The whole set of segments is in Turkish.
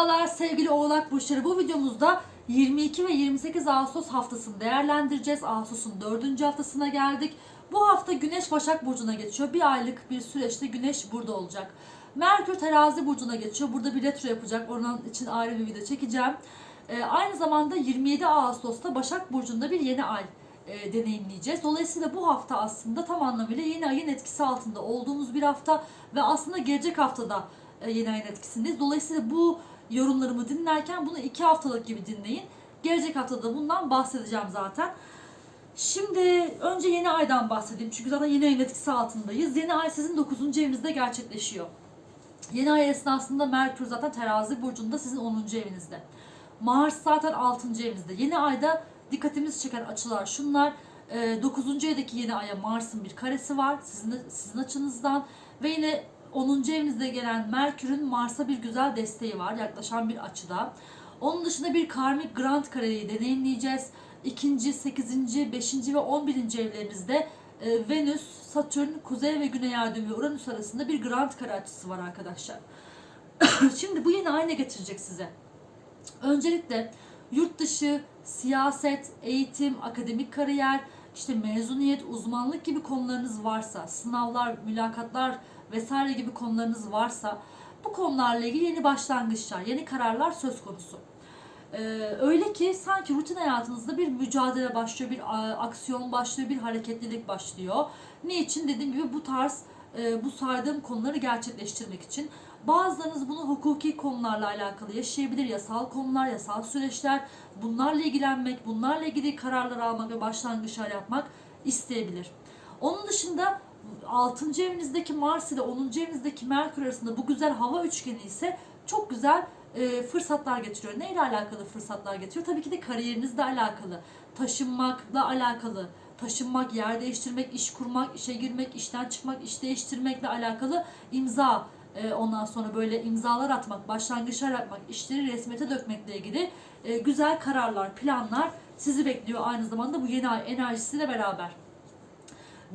Merhabalar sevgili Oğlak Burçları. Bu videomuzda 22 ve 28 Ağustos haftasını değerlendireceğiz. Ağustos'un 4. haftasına geldik. Bu hafta Güneş Başak Burcu'na geçiyor. Bir aylık bir süreçte Güneş burada olacak. Merkür Terazi Burcu'na geçiyor. Burada bir retro yapacak. Onun için ayrı bir video çekeceğim. Ee, aynı zamanda 27 Ağustos'ta Başak Burcu'nda bir yeni ay e, deneyimleyeceğiz. Dolayısıyla bu hafta aslında tam anlamıyla yeni ayın etkisi altında olduğumuz bir hafta ve aslında gelecek haftada e, yeni ayın etkisindeyiz. Dolayısıyla bu yorumlarımı dinlerken bunu iki haftalık gibi dinleyin. Gelecek haftada bundan bahsedeceğim zaten. Şimdi önce yeni aydan bahsedeyim. Çünkü zaten yeni ayın etkisi altındayız. Yeni ay sizin 9. evinizde gerçekleşiyor. Yeni ay esnasında Merkür zaten terazi burcunda sizin 10. evinizde. Mars zaten 6. evinizde. Yeni ayda dikkatimizi çeken açılar şunlar. 9. evdeki yeni aya Mars'ın bir karesi var sizin, sizin açınızdan. Ve yine 10. evinizde gelen Merkür'ün Mars'a bir güzel desteği var yaklaşan bir açıda. Onun dışında bir karmik grand kareyi deneyimleyeceğiz. 2. 8. 5. ve 11. evlerinizde e, Venüs, Satürn, Kuzey ve Güney düğümü ve Uranüs arasında bir grand kare açısı var arkadaşlar. Şimdi bu yeni ay ne getirecek size? Öncelikle yurt dışı, siyaset, eğitim, akademik kariyer, işte mezuniyet, uzmanlık gibi konularınız varsa, sınavlar, mülakatlar vesaire gibi konularınız varsa bu konularla ilgili yeni başlangıçlar, yeni kararlar söz konusu. Ee, öyle ki sanki rutin hayatınızda bir mücadele başlıyor, bir aksiyon başlıyor, bir hareketlilik başlıyor. Niçin? Dediğim gibi bu tarz, e, bu saydığım konuları gerçekleştirmek için. Bazılarınız bunu hukuki konularla alakalı yaşayabilir, yasal konular, yasal süreçler, bunlarla ilgilenmek, bunlarla ilgili kararlar almak ve başlangıçlar yapmak isteyebilir. Onun dışında 6. evinizdeki Mars ile 10. evinizdeki Merkür arasında bu güzel hava üçgeni ise çok güzel e, fırsatlar getiriyor. Neyle alakalı fırsatlar getiriyor? Tabii ki de kariyerinizle alakalı, taşınmakla alakalı, taşınmak, yer değiştirmek, iş kurmak, işe girmek, işten çıkmak, iş değiştirmekle alakalı imza e, ondan sonra böyle imzalar atmak, başlangıçlar yapmak, işleri resmiyete dökmekle ilgili e, güzel kararlar, planlar sizi bekliyor aynı zamanda bu yeni ay enerjisiyle beraber.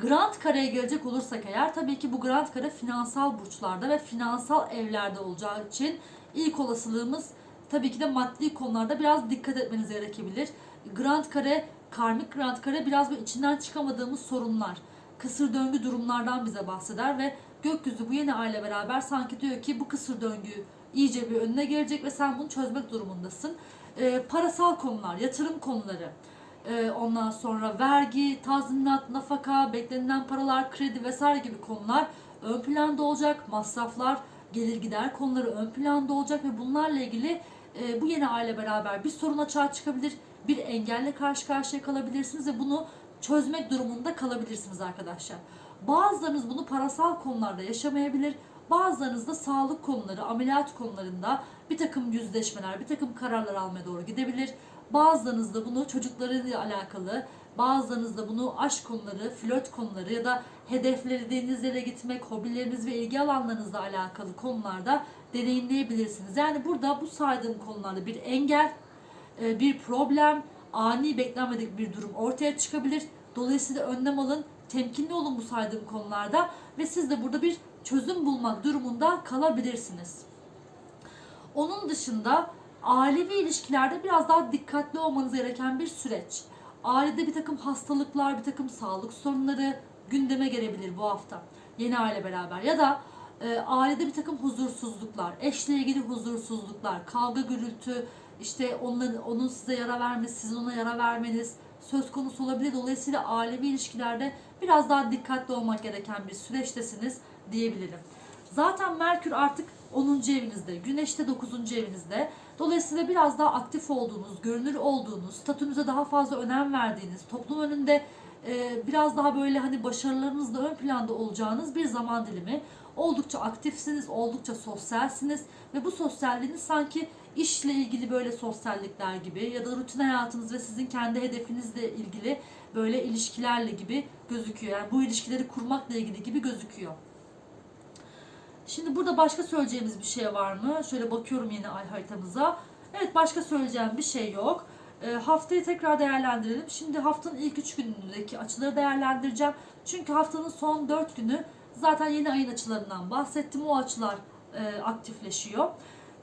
Grand kareye gelecek olursak eğer tabii ki bu grand kare finansal burçlarda ve finansal evlerde olacağı için ilk olasılığımız tabii ki de maddi konularda biraz dikkat etmeniz gerekebilir. Grand kare, karmik grand kare biraz bir içinden çıkamadığımız sorunlar, kısır döngü durumlardan bize bahseder ve gökyüzü bu yeni aile beraber sanki diyor ki bu kısır döngü iyice bir önüne gelecek ve sen bunu çözmek durumundasın. Ee, parasal konular, yatırım konuları, ee, ondan sonra vergi, tazminat, nafaka, beklenilen paralar, kredi vesaire gibi konular ön planda olacak. Masraflar, gelir gider konuları ön planda olacak ve bunlarla ilgili e, bu yeni aile beraber bir sorun açığa çıkabilir. Bir engelle karşı karşıya kalabilirsiniz ve bunu çözmek durumunda kalabilirsiniz arkadaşlar. Bazılarınız bunu parasal konularda yaşamayabilir. Bazılarınız da sağlık konuları, ameliyat konularında bir takım yüzleşmeler, bir takım kararlar almaya doğru gidebilir. Bazılarınız da bunu çocuklarıyla alakalı, bazılarınız da bunu aşk konuları, flört konuları ya da hedeflediğiniz yere gitmek, hobileriniz ve ilgi alanlarınızla alakalı konularda deneyimleyebilirsiniz. Yani burada bu saydığım konularda bir engel, e, bir problem, ani beklenmedik bir durum ortaya çıkabilir. Dolayısıyla önlem alın, temkinli olun bu saydığım konularda ve siz de burada bir çözüm bulmak durumunda kalabilirsiniz. Onun dışında ailevi ilişkilerde biraz daha dikkatli olmanız gereken bir süreç. Ailede bir takım hastalıklar, bir takım sağlık sorunları gündeme gelebilir bu hafta. Yeni aile beraber ya da e, ailede bir takım huzursuzluklar, eşle ilgili huzursuzluklar, kavga gürültü, işte onların, onun size yara vermesi, sizin ona yara vermeniz söz konusu olabilir. Dolayısıyla ailevi ilişkilerde biraz daha dikkatli olmak gereken bir süreçtesiniz diyebilirim. Zaten Merkür artık 10. evinizde, Güneş de 9. evinizde. Dolayısıyla biraz daha aktif olduğunuz, görünür olduğunuz, statünüze daha fazla önem verdiğiniz, toplum önünde e, biraz daha böyle hani başarılarınızla ön planda olacağınız bir zaman dilimi. Oldukça aktifsiniz, oldukça sosyalsiniz ve bu sosyalliğiniz sanki işle ilgili böyle sosyallikler gibi ya da rutin hayatınız ve sizin kendi hedefinizle ilgili böyle ilişkilerle gibi gözüküyor. Yani bu ilişkileri kurmakla ilgili gibi gözüküyor. Şimdi burada başka söyleyeceğimiz bir şey var mı? Şöyle bakıyorum yeni ay haritamıza. Evet başka söyleyeceğim bir şey yok. E, haftayı tekrar değerlendirelim. Şimdi haftanın ilk 3 günündeki açıları değerlendireceğim. Çünkü haftanın son 4 günü zaten yeni ayın açılarından bahsettim. O açılar e, aktifleşiyor.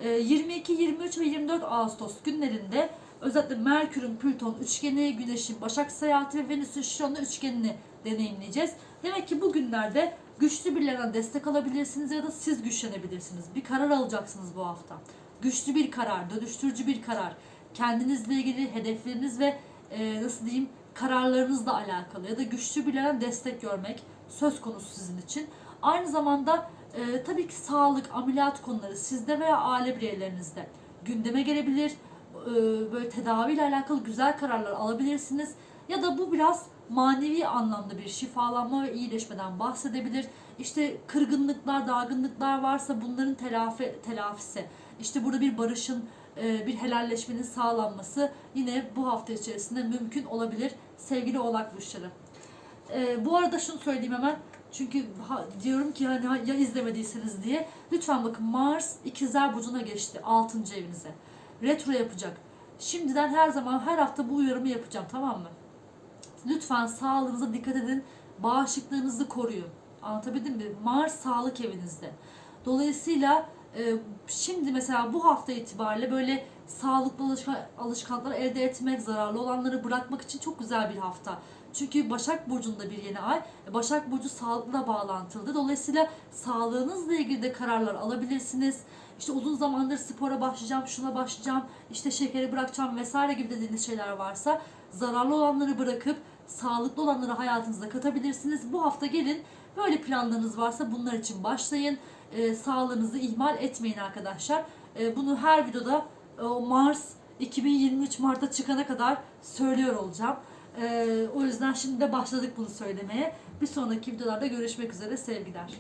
Ee, 22, 23 ve 24 Ağustos günlerinde özellikle Merkür'ün Plüton üçgeni, Güneş'in Başak seyahati ve Venüs'ün Şiron'la üçgenini deneyimleyeceğiz. Demek ki bu günlerde güçlü birilerine destek alabilirsiniz ya da siz güçlenebilirsiniz. Bir karar alacaksınız bu hafta. Güçlü bir karar, dönüştürücü bir karar. Kendinizle ilgili hedefleriniz ve e, nasıl diyeyim kararlarınızla alakalı ya da güçlü birilerine destek görmek söz konusu sizin için. Aynı zamanda e, tabii ki sağlık, ameliyat konuları sizde veya aile bireylerinizde gündeme gelebilir. E, böyle tedaviyle alakalı güzel kararlar alabilirsiniz. Ya da bu biraz manevi anlamda bir şifalanma ve iyileşmeden bahsedebilir. İşte kırgınlıklar, dargınlıklar varsa bunların telafi, telafisi. İşte burada bir barışın, e, bir helalleşmenin sağlanması yine bu hafta içerisinde mümkün olabilir sevgili oğlak burçları. E, bu arada şunu söyleyeyim hemen. Çünkü diyorum ki hani ha- ya izlemediyseniz diye. Lütfen bakın Mars ikizler burcuna geçti 6. evinize. Retro yapacak. Şimdiden her zaman her hafta bu uyarımı yapacağım tamam mı? Lütfen sağlığınıza dikkat edin. Bağışıklığınızı koruyun. Anlatabildim mi? Mars sağlık evinizde. Dolayısıyla e, şimdi mesela bu hafta itibariyle böyle sağlıklı alışkan- alışkanlıklar elde etmek, zararlı olanları bırakmak için çok güzel bir hafta. Çünkü Başak Burcu'nda bir yeni ay. E, Başak Burcu sağlıkla bağlantılı. Dolayısıyla sağlığınızla ilgili de kararlar alabilirsiniz. İşte uzun zamandır spora başlayacağım, şuna başlayacağım, işte şekeri bırakacağım vesaire gibi dediğiniz şeyler varsa zararlı olanları bırakıp sağlıklı olanları hayatınıza katabilirsiniz. Bu hafta gelin böyle planlarınız varsa bunlar için başlayın. Ee, sağlığınızı ihmal etmeyin arkadaşlar. Ee, bunu her videoda e, Mars 2023 Mart'a çıkana kadar söylüyor olacağım. Ee, o yüzden şimdi de başladık bunu söylemeye. Bir sonraki videolarda görüşmek üzere sevgiler.